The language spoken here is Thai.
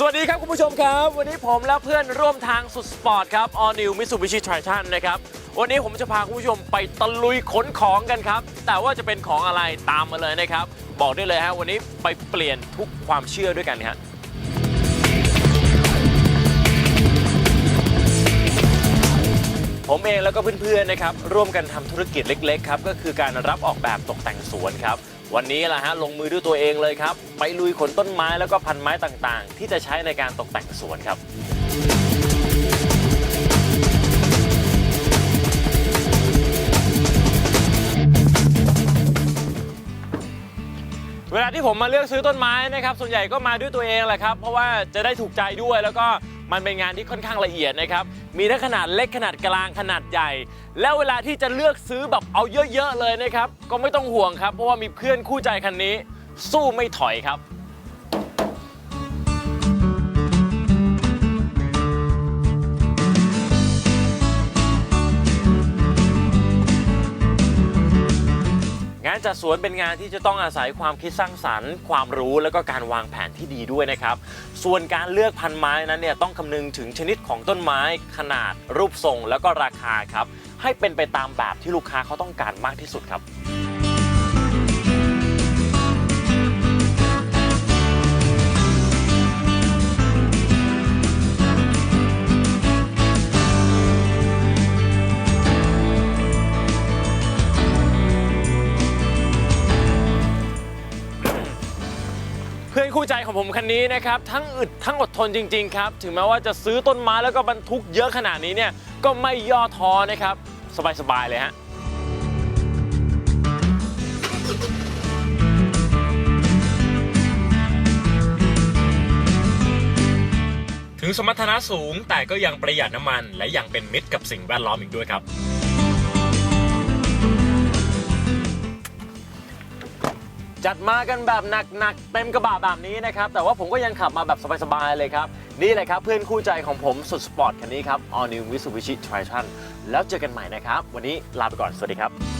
สวัสดีครับคุณผู้ชมครับ วันนี้ผมและเพื่อนร่วมทางสุดสปอร์ตครับ All New Mitsubishi Triton นะครับ วันนี้ผมจะพาคุณผู้ชมไปตะลุยขนของกันครับ แต่ว่าจะเป็นของอะไรตามมาเลยนะครับ บอกได้เลยฮะวันนี้ไปเปลี่ยนทุกความเชื่อด้วยกันครับผมเองแล้วก็เพื่อนๆนะครับร่วมกันทำธุรกิจเล็กๆครับก็คือการรับออกแบบตกแต่งสวนครับ วันนี้แหละฮะลงมือด้วยตัวเองเลยครับ ไปลุยขนต้นไม้แล้วก็พันไม้ต่างๆ ที่จะใช้ในการตกแต่งสวนครับเวลาที่ผมมาเลือกซื้อต้นไม้นะครับ ส่วนใหญ่ก็มาด้วยตัวเองแหละครับ เพราะว่าจะได้ถูกใจด้วยแล้วก็ มันเป็นงานที่ค่อนข้างละเอียดนะครับ มีทั้งขนาดเล็กขนาดกลางขนาดใหญ่ แล้วเวลาที่จะเลือกซื้อแบบเอาเยอะๆเลยนะครับ ก็ไม่ต้องห่วงครับ เพราะว่ามีเพื่อนคู่ใจคันนี้ สู้ไม่ถอยครับ การจัดสวนเป็นงานที่จะต้องอาศัยความคิดสร้างสรรค์ ความรู้แล้วก็การวางแผนที่ดีด้วยนะครับ ส่วนการเลือกพันไม้นั้นเนี่ยต้องคำนึงถึงชนิดของต้นไม้ ขนาด รูปทรงแล้วก็ราคาครับให้เป็นไปตามแบบที่ลูกค้าเขาต้องการมากที่สุดครับ เพื่อนคู่ใจของผมคันนี้นะครับทั้งอึดทั้งอดทนจริงๆครับถึงแม้ว่าจะซื้อต้นไม้แล้วก็บรรทุกเยอะขนาดนี้เนี่ยก็ไม่ย่อท้อนะครับ สบายๆเลยฮะถึงสมรรถนะสูงแต่ก็ยังประหยัดน้ำมัน และยังเป็นมิตรกับสิ่งแวดล้อมอีกด้วยครับ จัดมากันแบบหนักๆเต็มกระบะแบบนี้นะครับ แต่ว่าผมก็ยังขับมาแบบสบายๆเลยครับ นี่แหละครับเพื่อนคู่ใจของผมสุดสปอร์ตคันนี้ครับ All New Mitsubishi Triton แล้วเจอกันใหม่นะครับ วันนี้ลาไปก่อน สวัสดีครับ